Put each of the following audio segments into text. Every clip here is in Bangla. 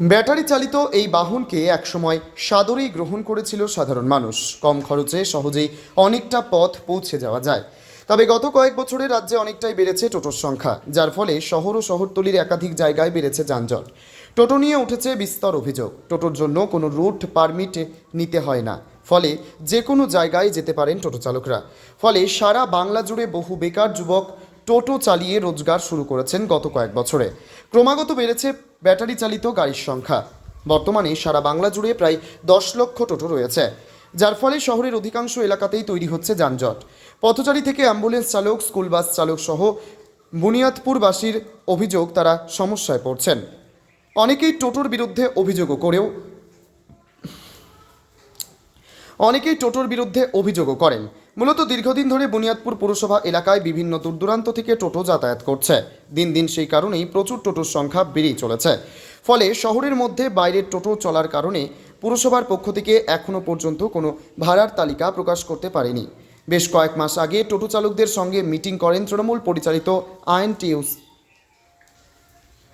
ব্যাটারি চালিত এই বাহনকে একসময় সাদরেই গ্রহণ করেছিল সাধারণ মানুষ। কম খরচে সহজেই অনেকটা পথ পৌঁছে যাওয়া যায়। তবে গত কয়েক বছরে রাজ্যে অনেকটাই বেড়েছে টোটোর সংখ্যা, যার ফলে শহর ও শহরতলির একাধিক জায়গায় বেড়েছে যানজট। টোটো নিয়ে উঠেছে বিস্তর অভিযোগ। টোটোর জন্য কোনো রুট পারমিট নিতে হয় না। ফলে যে কোনো জায়গায় যেতে পারেন টোটো চালকরা। ফলে সারা বাংলা জুড়ে বহু বেকার যুবক টোটো চালিয়ে রোজগার শুরু করেছেন গত কয়েক বছরে। ক্রমাগত বেড়েছে ব্যাটারি চালিত গাড়ির সংখ্যা। বর্তমানে সারা বাংলা জুড়ে প্রায় দশ লক্ষ টোটো রয়েছে, যার ফলে শহরের অধিকাংশ এলাকাতেই তৈরি হচ্ছে যানজট। পথচারী থেকে অ্যাম্বুলেন্স চালক, স্কুল বাস চালক সহ বুনিয়াদপুরবাসীর অভিযোগ তারা সমস্যায় পড়ছেন। অনেকেই টোটোর বিরুদ্ধে অভিযোগও করেও অনেকেই টোটোর বিরুদ্ধে অভিযোগও করেন। মূলত দীর্ঘদিন ধরে বুনিয়াদপুর পুরসভা এলাকায় বিভিন্ন দূরদূরান্ত থেকে টোটো যাতায়াত করছে। দিন দিন সেই কারণেই প্রচুর টোটোর সংখ্যা বেড়েই চলেছে। ফলে শহরের মধ্যে বাইরের টোটো চলার কারণে পুরসভার পক্ষ থেকে এখনও পর্যন্ত কোনো ভাড়ার তালিকা প্রকাশ করতে পারেনি। বেশ কয়েক মাস আগে টোটো চালকদের সঙ্গে মিটিং করেন তৃণমূল পরিচালিত আইএনটিউস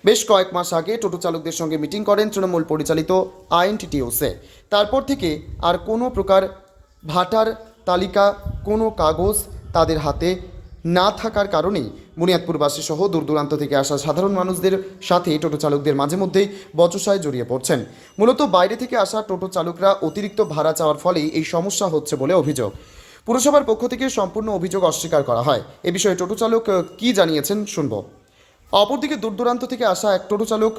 বেশ কয়েক মাস আগে টোটো চালকদের সঙ্গে মিটিং করেন তৃণমূল পরিচালিত আইএনটিটিওসে তারপর থেকে আর কোনো প্রকার ভাটার তালিকা, কোনো কাগজ তাদের হাতে না থাকার কারণেই বুনিয়াদপুরবাসী সহ দূর দূরান্ত থেকে আসা সাধারণ মানুষদের সাথে টোটো চালকদের মাঝে মধ্যেই বচসায় জড়িয়ে পড়ছেন। মূলত বাইরে থেকে আসা টোটো চালকরা অতিরিক্ত ভাড়া চাওয়ার ফলেই এই সমস্যা হচ্ছে বলে অভিযোগ। পুরসভার পক্ষ থেকে সম্পূর্ণ অভিযোগ অস্বীকার করা হয়। এ বিষয়ে টোটো চালক কী জানিয়েছেন শুনব। অপরদিকে দূর দূরান্ত থেকে আসা এক টোটো চালক,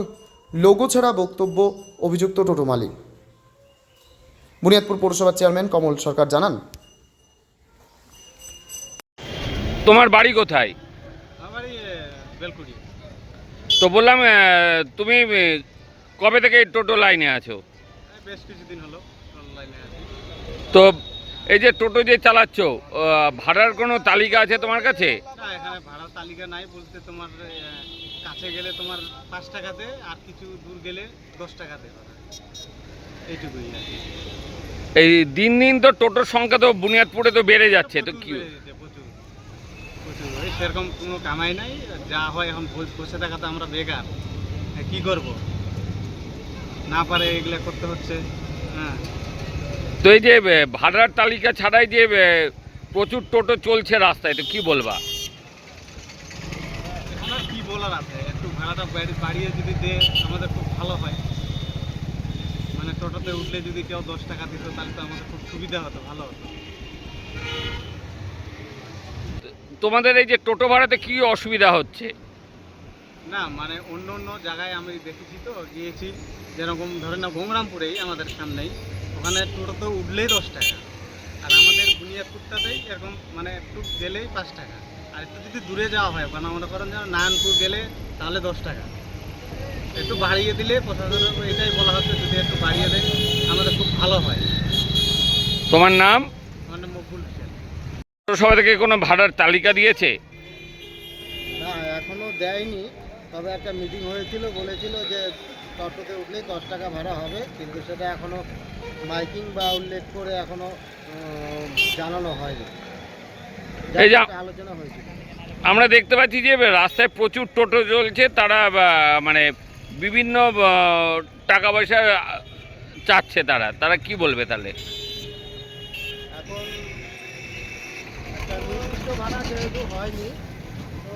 লোগো ছাড়া বক্তব্য, অভিযুক্ত টোটো মালিক। বুনিয়াদপুর পৌরসভার চেয়ারম্যান কমল সরকার জানান তোমার বাড়ি কোথায়? তো বললাম তুমি কবে থেকে টোটো লাইনে আছো? বেশ কিছুদিন হলো তো এই যে টোটো যে চালাচ্ছ ভাড়ার কোনো তালিকা আছে তোমার কাছে? না এখানে ভাড়ার তালিকা নাই বলতে তোমার কাছে গেলে তোমার পাঁচ টাকাতে আর কিছু দূর গেলে দশ টাকাতে এইটুকুই এই দিন দিন তো টোটোর সংখ্যা তো বুনিয়াদপুরে তো বেড়ে যাচ্ছে তো কি বেড়ে গেছে, প্রচুর প্রচুর এই সেরকম কোনো কামাই নাই যা হয় এখন বসে বসে থাকাতে আমরা বেকার। কি করব? না পারে এগুলো করতে হচ্ছে। হ্যাঁ। তো এই যে ভাড়ার তালিকা ছাড়াই যে প্রচুর টোটো চলছে রাস্তায় তো কি বলবা? এখন আর কি বলার আছে? একটু ভাড়াটা বাড়িয়ে যদি দে আমাদের খুব ভালো হয়। মানে টোটোতে উঠলে যদি কেউ দশ টাকা দিত তাহলে তো আমাদের খুব সুবিধা হতো ভালো হতো। তোমাদের এই যে টোটো ভাড়াতে কি অসুবিধা হচ্ছে? না মানে অন্য অন্য জায়গায় আমি দেখেছি তো গিয়েছি যেরকম ধরেন না ঘুমরামপুরেই আমাদের সামনেই। ওখানে টোটো তো উঠলেই দশ টাকা আর আমাদের বুনিয়াদপুরটাতেই এরকম মানে একটু গেলেই পাঁচ টাকা। আর একটু যদি দূরে যাওয়া হয় মানে মনে করেন যেন নারায়ণপুর গেলে তাহলে দশ টাকা। একটু বাড়িয়ে দিলে প্রশাসনের এটাই বলা হচ্ছে যদি একটু বাড়িয়ে দেয় আমাদের খুব ভালো হয়। তোমার নাম? পৌরসভা থেকে কোনো ভাড়ার তালিকা দিয়েছে? না এখনও দেয়নি। তবে একটা মিটিং হয়েছিল বলেছিল যে টোটোতে উঠলেই দশ টাকা ভাড়া হবে কিন্তু সেটা এখনও মাইকিং বা উল্লেখ করে এখনও জানানো হয়নি। এই যে- আলোচনা হয়েছিল। আমরা দেখতে পাচ্ছি যে রাস্তায় প্রচুর টোটো চলছে তারা মানে বিভিন্ন টাকা পয়সা চাচ্ছে তারা। তারা কি বলবে তাহলে? নির্দিষ্ট ভাড়া যেহেতু হয়নি তো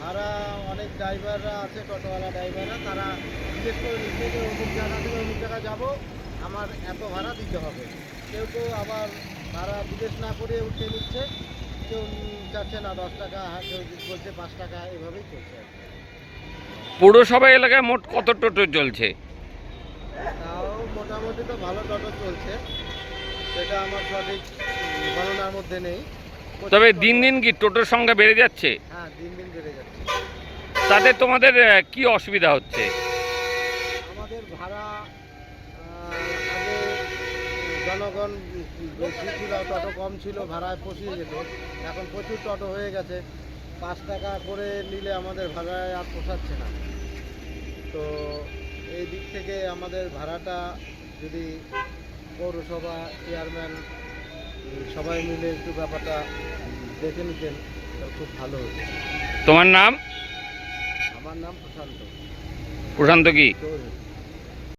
ভাড়া অনেক ড্রাইভাররা আছে টোটোওয়ালা ড্রাইভাররা তারা জিজ্ঞেস করে নিচ্ছে যে অমুক জায়গা থেকে অমুক জায়গা যাব আমার এত ভাড়া দিতে হবে। কেউ কেউ আবার ভাড়া জিজ্ঞেস না করে উঠে নিচ্ছে কেউ চাচ্ছে না দশ টাকা কেউ বলছে পাঁচ টাকা এভাবেই চলছে পৌরসভা এলাকায় মোট কত টোটো চলছে? তাও মোটামুটি তো ভালো টোটো চলছে সেটা আমার সঠিক গণনার মধ্যে নেই। তবে দিন দিন কি টোটোর সংখ্যা বেড়ে যাচ্ছে? হ্যাঁ দিন দিন বেড়ে যাচ্ছে। তাতে তোমাদের কি অসুবিধা হচ্ছে? আমাদের ভাড়া জনগণ বেশি ছিল টোটো কম ছিল ভাড়ায় পৌঁছিয়ে যেত। এখন প্রচুর টোটো হয়ে গেছে। পাঁচ টাকা করে নিলে আমাদের ভাড়ায় আর পোষাচ্ছে না। তো এই দিক থেকে আমাদের ভাড়াটা যদি পৌরসভা চেয়ারম্যান সবাই মিলে একটু ব্যাপারটা দেখে নিতেন খুব ভালো হতো। তোমার নাম? আমার নাম প্রশান্ত। প্রশান্ত কি?